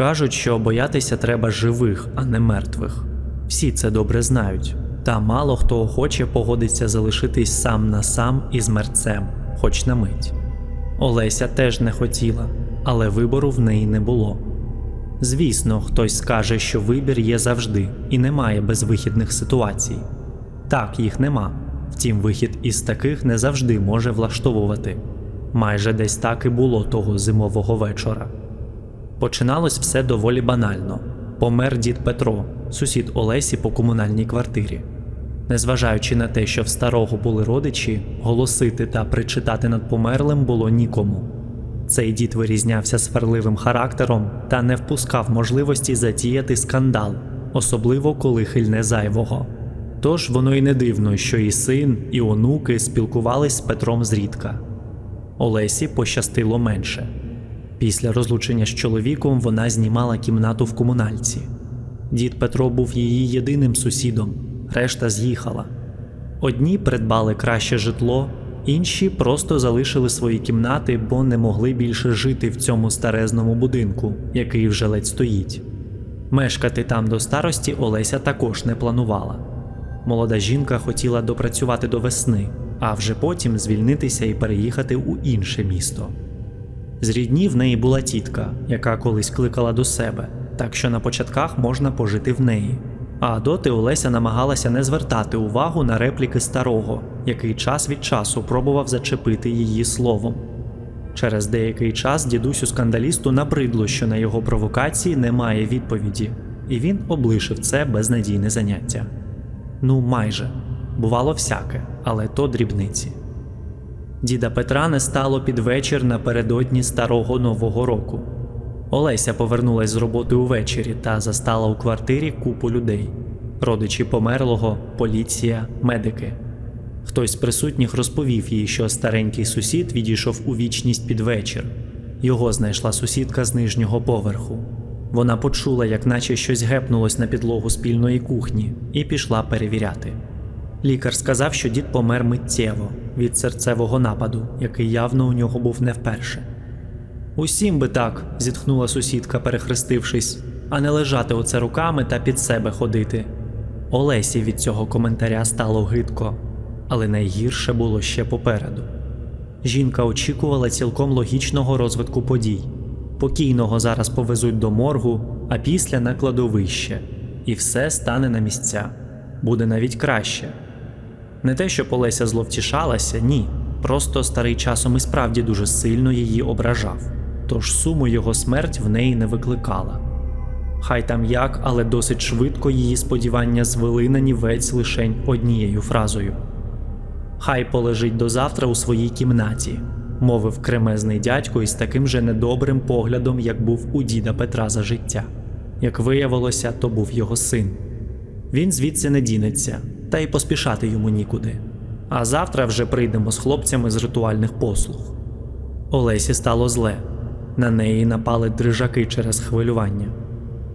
Кажуть, що боятися треба живих, а не мертвих. Всі це добре знають, та мало хто охоче погодиться залишитись сам на сам із мерцем, хоч на мить. Олеся теж не хотіла, але вибору в неї не було. Звісно, хтось скаже, що вибір є завжди і немає безвихідних ситуацій. Так, їх нема. Втім, вихід із таких не завжди може влаштовувати. Майже десь так і було того зимового вечора. Починалось все доволі банально. Помер дід Петро, сусід Олесі по комунальній квартирі. Незважаючи на те, що в старого були родичі, голосити та причитати над померлим було нікому. Цей дід вирізнявся сварливим характером та не впускав можливості затіяти скандал, особливо коли хильне зайвого. Тож воно й не дивно, що і син, і онуки спілкувались з Петром зрідка. Олесі пощастило менше. Після розлучення з чоловіком вона знімала кімнату в комунальці. Дід Петро був її єдиним сусідом, решта з'їхала. Одні придбали краще житло, інші просто залишили свої кімнати, бо не могли більше жити в цьому старезному будинку, який вже ледь стоїть. Мешкати там до старості Олеся також не планувала. Молода жінка хотіла допрацювати до весни, а вже потім звільнитися і переїхати у інше місто. З рідні в неї була тітка, яка колись кликала до себе, так що на початках можна пожити в неї. А доти Олеся намагалася не звертати увагу на репліки старого, який час від часу пробував зачепити її словом. Через деякий час дідусю скандалісту набридло, що на його провокації немає відповіді, і він облишив це безнадійне заняття. Ну, майже бувало всяке, але то дрібниці. Діда Петра не стало під вечір напередодні старого Нового року. Олеся повернулась з роботи увечері та застала у квартирі купу людей: родичі померлого, поліція, медики. Хтось з присутніх розповів їй, що старенький сусід відійшов у вічність під вечір. Його знайшла сусідка з нижнього поверху. Вона почула, як наче щось гепнулось на підлогу спільної кухні, і пішла перевіряти. Лікар сказав, що дід помер миттєво від серцевого нападу, який явно у нього був не вперше. Усім би так, зітхнула сусідка, перехрестившись, а не лежати оце руками та під себе ходити. Олесі від цього коментаря стало гидко, але найгірше було ще попереду. Жінка очікувала цілком логічного розвитку подій. Покійного зараз повезуть до моргу, а після на кладовище, і все стане на місця. Буде навіть краще. Не те, що Олеся зловтішалася, ні. Просто старий часом і справді дуже сильно її ображав, тож суму його смерть в неї не викликала. Хай там як, але досить швидко її сподівання звели на нівець лишень однією фразою. Хай полежить до завтра у своїй кімнаті, мовив кремезний дядько із таким же недобрим поглядом, як був у діда Петра за життя. Як виявилося, то був його син. Він звідси не дінеться, та й поспішати йому нікуди. А завтра вже прийдемо з хлопцями з ритуальних послуг. Олесі стало зле. На неї напали дрижаки через хвилювання.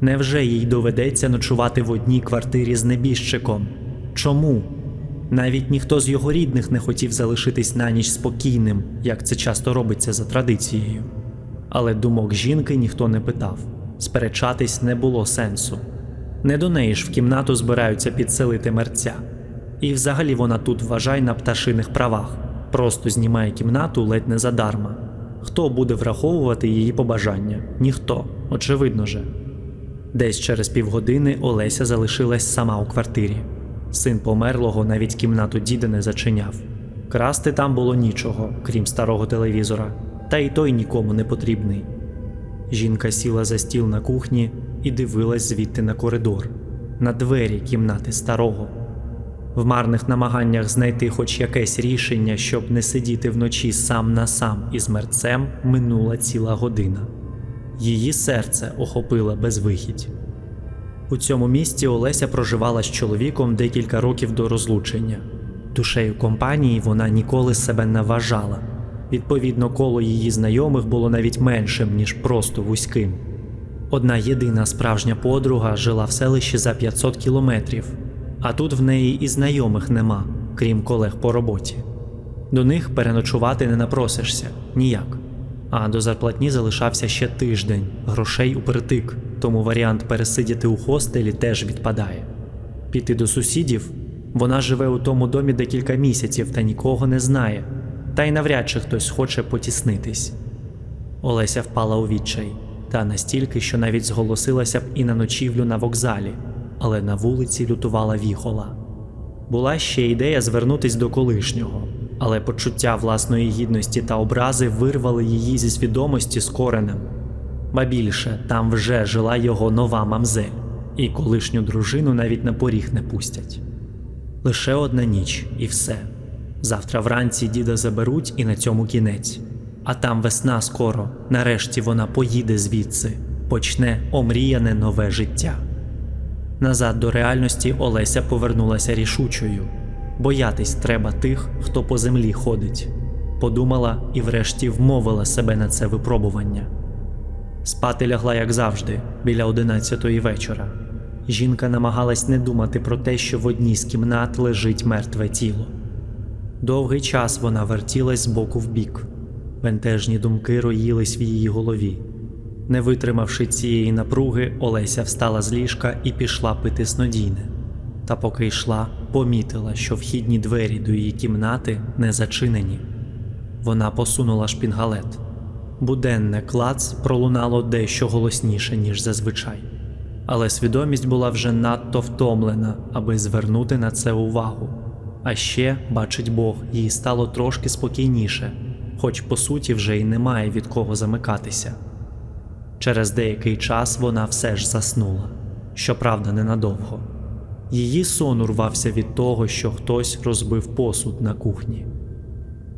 Невже їй доведеться ночувати в одній квартирі з небіжчиком? Чому? Навіть ніхто з його рідних не хотів залишитись на ніч спокійним, як це часто робиться за традицією. Але думок жінки ніхто не питав, сперечатись не було сенсу. Не до неї ж в кімнату збираються підселити мерця. І взагалі вона тут вважай на пташиних правах, просто знімає кімнату ледь не задарма. Хто буде враховувати її побажання? Ніхто, очевидно же. Десь через півгодини Олеся залишилась сама у квартирі. Син померлого навіть кімнату діда не зачиняв. Красти там було нічого, крім старого телевізора, та й той нікому не потрібний. Жінка сіла за стіл на кухні і дивилась звідти на коридор, на двері кімнати старого. В марних намаганнях знайти хоч якесь рішення, щоб не сидіти вночі сам на сам із мерцем, минула ціла година. Її серце охопила безвихідь. У цьому місті Олеся проживала з чоловіком декілька років до розлучення. Душею компанії вона ніколи себе не вважала. Відповідно, коло її знайомих було навіть меншим, ніж просто вузьким. Одна єдина справжня подруга жила в селищі за 500 кілометрів, а тут в неї і знайомих нема, крім колег по роботі. До них переночувати не напросишся ніяк. А до зарплатні залишався ще тиждень, грошей уперетик, тому варіант пересидіти у хостелі теж відпадає. Піти до сусідів вона живе у тому домі декілька місяців та нікого не знає, та й навряд чи хтось хоче потіснитись. Олеся впала у відчай, та настільки, що навіть зголосилася б і на ночівлю на вокзалі, але на вулиці лютувала віхола. Була ще ідея звернутись до колишнього, але почуття власної гідності та образи вирвали її зі свідомості з коренем. Ба більше там вже жила його нова мамзель, і колишню дружину навіть на поріг не пустять. Лише одна ніч і все. Завтра вранці діда заберуть і на цьому кінець. А там весна скоро, нарешті вона поїде звідси, почне омріяне нове життя. Назад до реальності Олеся повернулася рішучою. Боятись треба тих, хто по землі ходить. Подумала і врешті вмовила себе на це випробування. Спати лягла, як завжди, біля одинадцятої вечора. Жінка намагалась не думати про те, що в одній з кімнат лежить мертве тіло. Довгий час вона вертілась з боку в бік. Бентежні думки роїлись в її голові. Не витримавши цієї напруги, Олеся встала з ліжка і пішла пити снодійне. Та поки йшла, помітила, що вхідні двері до її кімнати не зачинені. Вона посунула шпінгалет. Буденне клац пролунало дещо голосніше, ніж зазвичай. Але свідомість була вже надто втомлена, аби звернути на це увагу. А ще, бачить Бог, їй стало трошки спокійніше, хоч по суті вже й немає від кого замикатися. Через деякий час вона все ж заснула, щоправда, ненадовго. Її сон урвався від того, що хтось розбив посуд на кухні.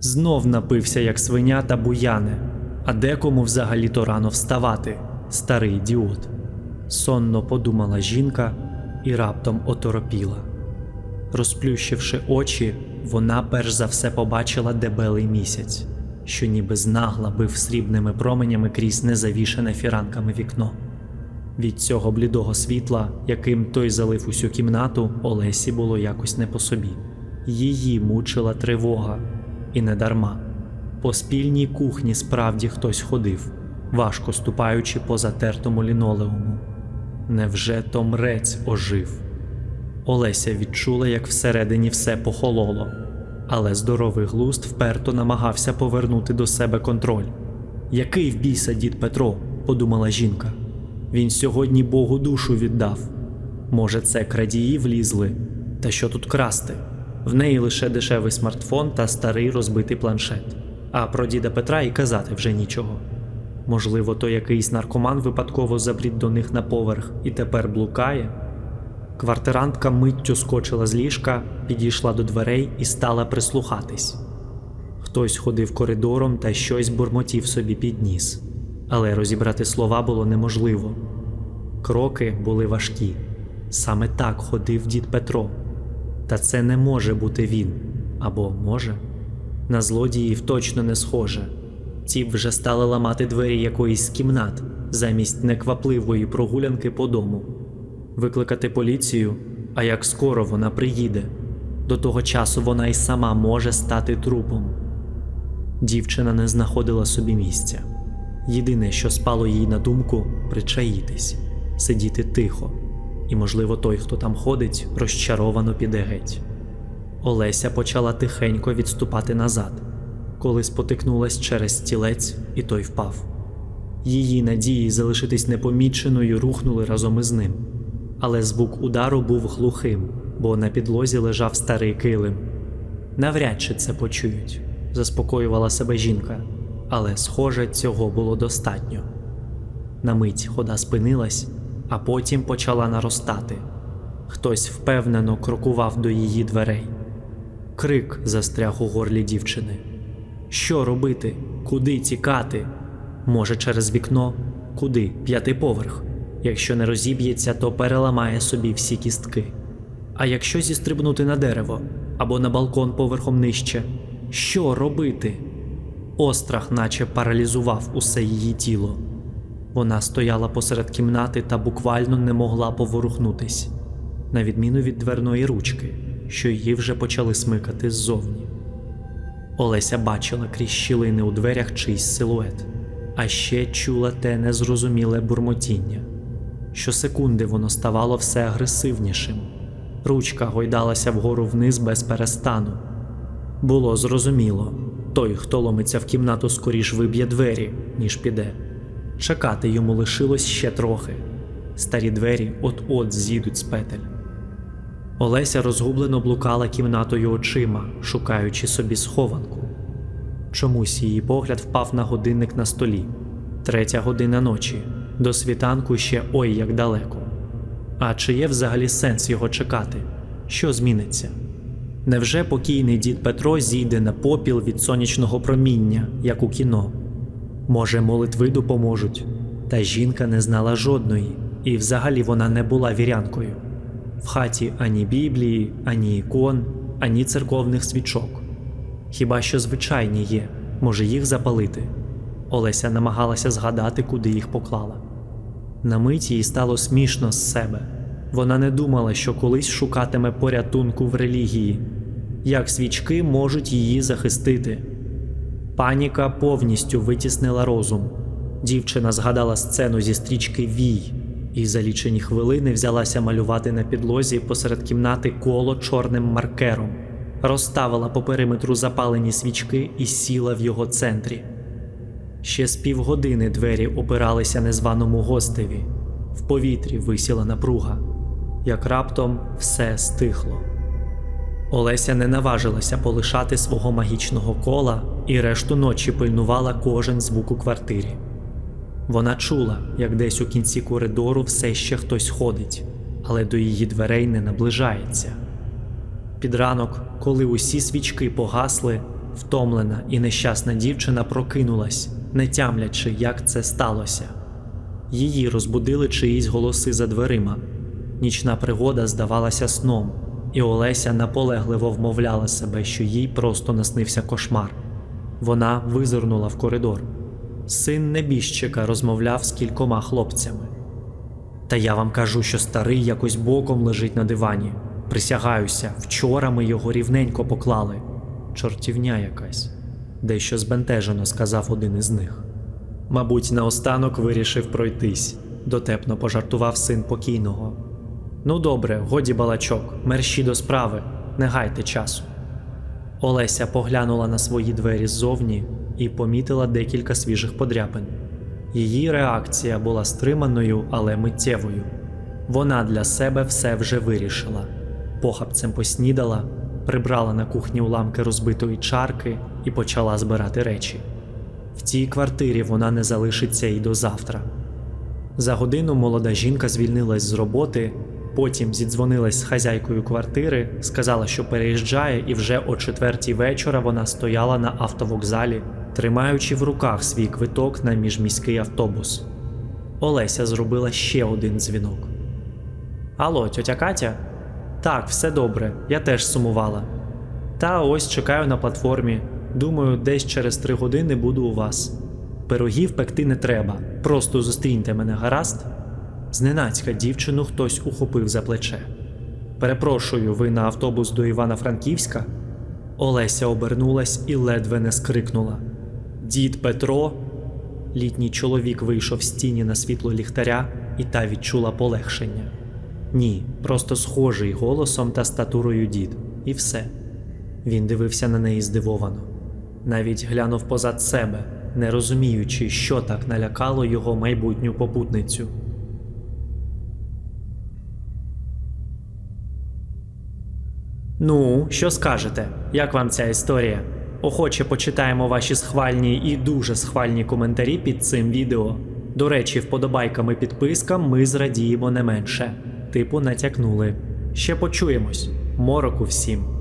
Знов напився, як свиня та буяне, а декому взагалі-то рано вставати, старий ідіот. Сонно подумала жінка і раптом оторопіла. Розплющивши очі, вона перш за все побачила дебелий місяць, що ніби знагла бив срібними променями крізь незавішене фіранками вікно. Від цього блідого світла, яким той залив усю кімнату, Олесі було якось не по собі. Її мучила тривога, і не дарма. По спільній кухні справді хтось ходив, важко ступаючи по затертому лінолеуму. Невже Томрець ожив? Олеся відчула, як всередині все похололо, але здоровий глузд вперто намагався повернути до себе контроль. Який в біса дід Петро? подумала жінка. Він сьогодні Богу душу віддав. Може, це крадії влізли? Та що тут красти? В неї лише дешевий смартфон та старий розбитий планшет. А про діда Петра і казати вже нічого. Можливо, то якийсь наркоман випадково забрід до них на поверх і тепер блукає. Квартирантка миттю скочила з ліжка, підійшла до дверей і стала прислухатись. Хтось ходив коридором та щось бурмотів собі під ніс, але розібрати слова було неможливо. Кроки були важкі. Саме так ходив дід Петро. Та це не може бути він або може. На злодіїв точно не схоже. Б вже стали ламати двері якоїсь кімнат замість неквапливої прогулянки по дому викликати поліцію, а як скоро вона приїде. До того часу вона й сама може стати трупом. Дівчина не знаходила собі місця. Єдине, що спало їй на думку, причаїтись, сидіти тихо, і, можливо, той, хто там ходить, розчаровано піде геть. Олеся почала тихенько відступати назад, коли спотикнулась через стілець, і той впав. Її надії залишитись непоміченою рухнули разом із ним але звук удару був глухим, бо на підлозі лежав старий килим. Навряд чи це почують, заспокоювала себе жінка, але, схоже, цього було достатньо. На мить хода спинилась, а потім почала наростати. Хтось впевнено крокував до її дверей. Крик застряг у горлі дівчини. Що робити? Куди тікати? Може, через вікно? Куди? П'ятий поверх. Якщо не розіб'ється, то переламає собі всі кістки. А якщо зістрибнути на дерево або на балкон поверхом нижче, що робити? Острах наче паралізував усе її тіло. Вона стояла посеред кімнати та буквально не могла поворухнутись, на відміну від дверної ручки, що її вже почали смикати ззовні. Олеся бачила крізь щілини у дверях чийсь силует. а ще чула те незрозуміле бурмотіння. Щосекунди воно ставало все агресивнішим. Ручка гойдалася вгору вниз без перестану. Було зрозуміло той, хто ломиться в кімнату, скоріш виб'є двері, ніж піде. Чекати йому лишилось ще трохи. Старі двері от-от з'їдуть з петель. Олеся розгублено блукала кімнатою очима, шукаючи собі схованку. Чомусь її погляд впав на годинник на столі. Третя година ночі. До світанку ще ой як далеко. А чи є взагалі сенс його чекати? Що зміниться? Невже покійний дід Петро зійде на попіл від сонячного проміння, як у кіно? Може, молитви допоможуть? Та жінка не знала жодної, і взагалі вона не була вірянкою. В хаті ані Біблії, ані ікон, ані церковних свічок. Хіба що звичайні є, може їх запалити. Олеся намагалася згадати, куди їх поклала. На мить їй стало смішно з себе. Вона не думала, що колись шукатиме порятунку в релігії, як свічки можуть її захистити. Паніка повністю витіснила розум. Дівчина згадала сцену зі стрічки Вій і за лічені хвилини взялася малювати на підлозі посеред кімнати коло чорним маркером, розставила по периметру запалені свічки і сіла в його центрі. Ще з півгодини двері опиралися незваному гостеві, в повітрі висіла напруга, як раптом все стихло. Олеся не наважилася полишати свого магічного кола і решту ночі пильнувала кожен звук у квартирі. Вона чула, як десь у кінці коридору все ще хтось ходить, але до її дверей не наближається. Під ранок, коли усі свічки погасли, втомлена і нещасна дівчина прокинулась, не тямлячи, як це сталося. Її розбудили чиїсь голоси за дверима. Нічна пригода здавалася сном, і Олеся наполегливо вмовляла себе, що їй просто наснився кошмар. Вона визирнула в коридор. Син небіжчика розмовляв з кількома хлопцями. Та я вам кажу, що старий якось боком лежить на дивані. Присягаюся, вчора ми його рівненько поклали. Чортівня якась, дещо збентежено сказав один із них. Мабуть, наостанок вирішив пройтись, дотепно пожартував син покійного. Ну добре, годі балачок, мерщі до справи, не гайте часу. Олеся поглянула на свої двері ззовні і помітила декілька свіжих подряпин. Її реакція була стриманою, але миттєвою. Вона для себе все вже вирішила. Похапцем поснідала, прибрала на кухні уламки розбитої чарки і почала збирати речі. В цій квартирі вона не залишиться і до завтра. За годину молода жінка звільнилась з роботи, потім зідзвонилась з хазяйкою квартири, сказала, що переїжджає, і вже о четвертій вечора вона стояла на автовокзалі, тримаючи в руках свій квиток на міжміський автобус. Олеся зробила ще один дзвінок. Алло, тьотя Катя? Так, все добре, я теж сумувала. Та ось чекаю на платформі. Думаю, десь через три години буду у вас. Пирогів пекти не треба, просто зустріньте мене, гаразд? Зненацька дівчину хтось ухопив за плече. Перепрошую, ви на автобус до Івана-Франківська? Олеся обернулась і ледве не скрикнула. Дід Петро. Літній чоловік вийшов з тіні на світло ліхтаря, і та відчула полегшення. Ні, просто схожий голосом та статурою дід, і все. Він дивився на неї здивовано, навіть глянув позад себе, не розуміючи, що так налякало його майбутню попутницю. Ну, що скажете? Як вам ця історія? Охоче почитаємо ваші схвальні і дуже схвальні коментарі під цим відео. До речі, вподобайками підпискам ми зрадіємо не менше. Типу натякнули. Ще почуємось. Мороку всім.